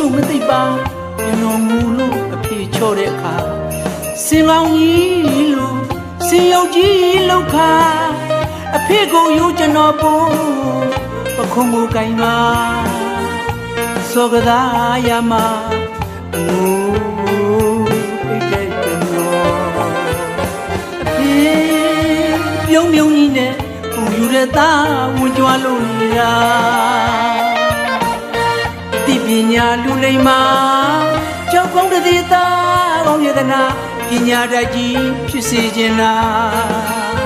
မီလိုတော့တီးစုမသိပ်ပါကျွန်တော်မူလို့အဖေချော့တဲ့အခါစင်လောင်ကြီးလို့စင်ရောက်ကြီးလောက်ခါအဖေကိုယူကျွန်တော်ပို့ပခုံးကိုကင်ပါစောကသားရမအိုးအိတ်တဲ့ကျွန်တော်အဖေပြုံးပြုံးကြီးနဲ့ပုံယူတဲ့သားဝင်ကြွလို့ရာ တိပညာလူလိမ္မာကြောက်ကောင်းတဲ့သာကောင်းယတနာပညာတတ်ကြီးဖြစ်စေခြင်းလား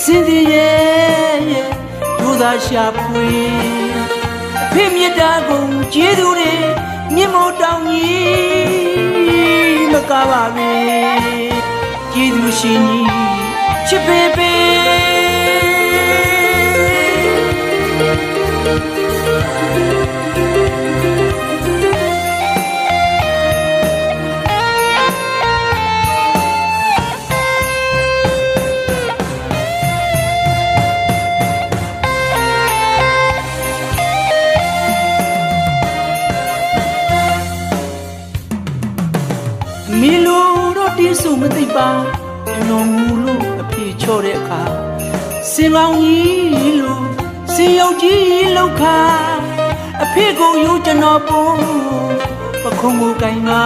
စင်ဒီရဲ့ရဲ့ဒုသာရှာဖွေအဖေမြတ်တာကုန်ကျေးဇူးတွေမြင့်မို့တောင်းကြီးမကားပါပဲကျေးဇူးရှင်ကြီးချစ်ပေပေ တော့တီးစုမသိပ်ပါကျွန်တော်မူလို့အဖေချော့တဲ့အခါစင်လောင်ကြီးလို့စင်ရောက်ကြီးလောက်ခါအဖေကိုယူကျွန်တော်ပို့ပခုံးကိုကင်ပါ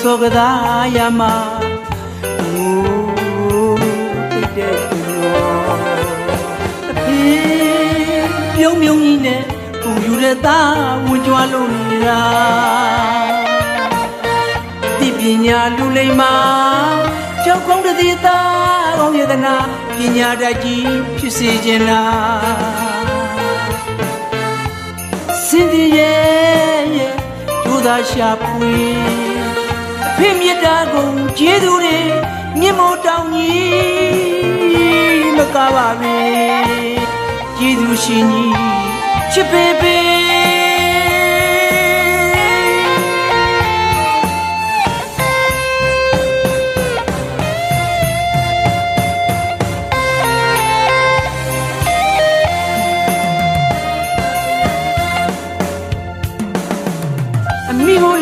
စောကသားရမအိုးတိတ်တဲ့ကျွန်တော်အဖေပြုံးပြုံးကြီးနဲ့ပုံယူတဲ့သားဝင်ကြွလို့ရာတိ ပညာလူလိမ္မာကြောက်ကောင်းတဲ့သာကောင်းယတနာပညာတတ်ကြီးဖြစ်စေခြင်းလားစင်ဒီရဲ့ရဲ့ဒုသာရှာဖွေအဖေမြတ်တာကုန်ကျေးဇူးတွေမြင့်မို့တောင်းကြီးမကားပါပဲကျေးဇူးရှင်ကြီးချစ်ပေပေ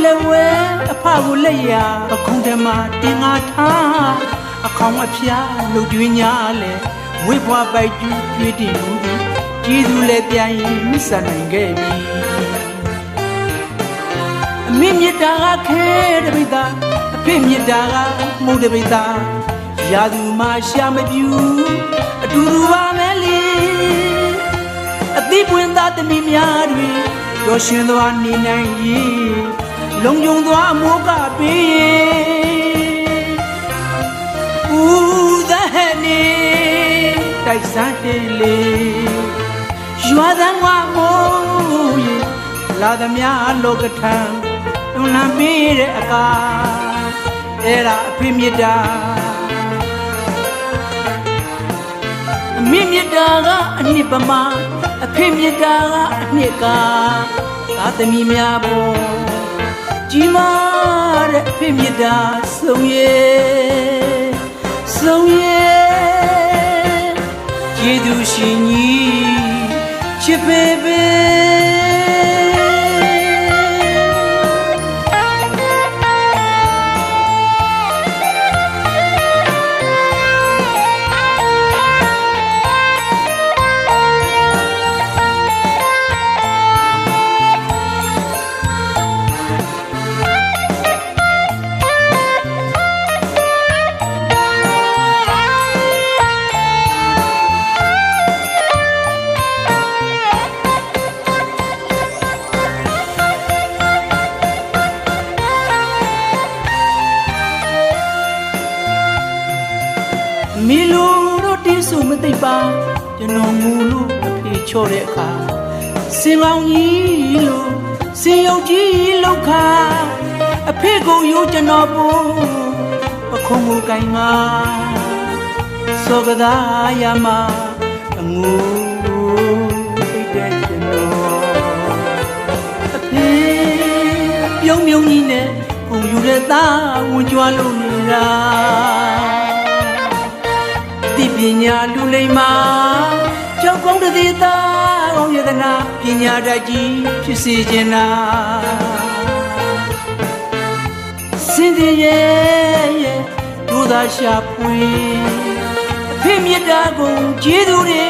လည်းဝဲအဖကိုလက်ရအခုံးတမတင်ငါထားအခေါင်အဖျားလှုပ်တွင်းညာလဲဝိဘွားပိုက်ကျူးပြည့်တင်မှုသည်ကျေးဇူးလည်းပြန်ရင်မဆန်နိုင်ခဲ့ပြီအမိမြတ်တာကခဲတပိတာအဖေမြတ်တာကမုတ်တပိတာရာသူမှရှာမပြူအတူတူပါမယ်လေအသိပွင့်သားသမီးများတွေရောရှင်သွားနေနိုင်ရေး လုံယုံသွားမောကပေးဦးသဟနေတိုက်စမ်းတေလေရွာသံဝမိုးရေလာသမျှလောကထံတွန်လန်းပေးတဲ့အကာအဲ့ဒါအဖေမြတ်တာအမေမြတ်တာကအနှစ်ပမာအဖေမြတ်တာကအနှစ်ကသာသမီများပေါ် ကြီးမားတဲ့အဖေမြတ်တာဆုံးရဲ့ဆုံးရဲ့ကျေးဇူးရှင်ကြီးချစ်ပေပေ မီလိုတော့တီးစုမသိပ်ပါကျွန်တော်မူလို့အဖေချော့တဲ့အခါစင်လောင်ကြီးလို့စင်ရောက်ကြီးလောက်ခါအဖေကိုယူကျွန်တော်ပို့ပခုံးကိုကင်ပါစောကသားရမအငူအိတ်တဲ့ကျွန်တော်အဖေပြုံးပြုံးကြီးနဲ့ပုံယူတဲ့သားဝင်ကြွလို့နေတာတိပ ညာလူလိမ္မာကြောက်ကောင်းတဲ့သာကောင်းယတနာပညာတတ်ကြီးဖြစ်စေခြင်းနာစင်သေးရဲ့ရဲ့ဒုသာရှာဖွေအဖေမြတ်တာကိုကျေးဇူးတွေ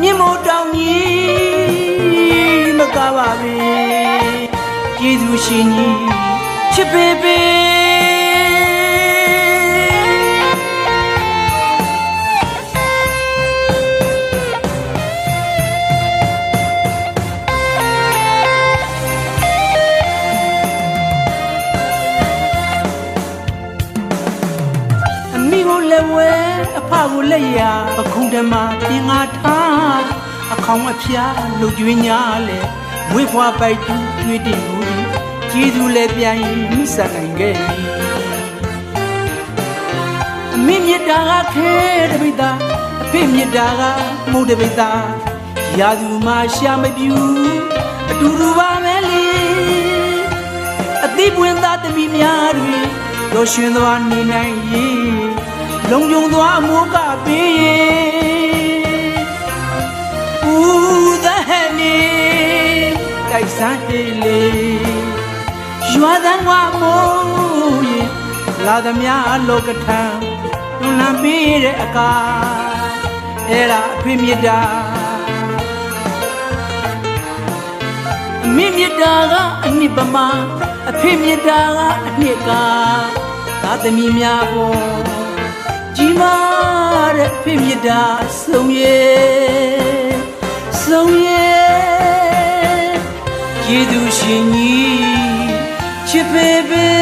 မြင့်မို့တောင်းကြီးမကပါပဲကျေးဇူးရှင်ကြီးချစ်ပေပေ ဝဲအဖကိုလည်းရာပခုံးဓမ္မပြင်ငါထားအခေါင်အဖျားလူကျွေးညာလေမွေးဖွားပိုက်တူကျွေးတင်မှုကျေးဇူးလည်းပြန်မိစနိုင်ခဲ့ပြီအမိမြတ်တာကခဲတပိတာအဖေမြတ်တာကမုတ်တပိတာရာသူမှရှာမပြူအတူတူပါမယ်လေအသိပွင့်သားသမီးများတွေရောရှင်သွားနေနိုင်ရေ လုံုံသွားအမိုးကပေးရေဦးသဟဲ့နေတိုက်ဆန်းဟေးလေရွာသံဝမိုးရေလာသမျှလောကထံလွန်လန်းပေးတဲ့အကာအဲ့ဒါအဖေမြတ်တာအမိမြတ်တာကအနှစ်ပမာအဖေမြတ်တာကအနှစ်ကသာသမီများပေါ် ကြီးမားတဲ့အဖေမြတ်တာဆုံးရဲ့ဆုံးရဲ့ကျေးဇူးရှင်ကြီးချစ်ပေပေ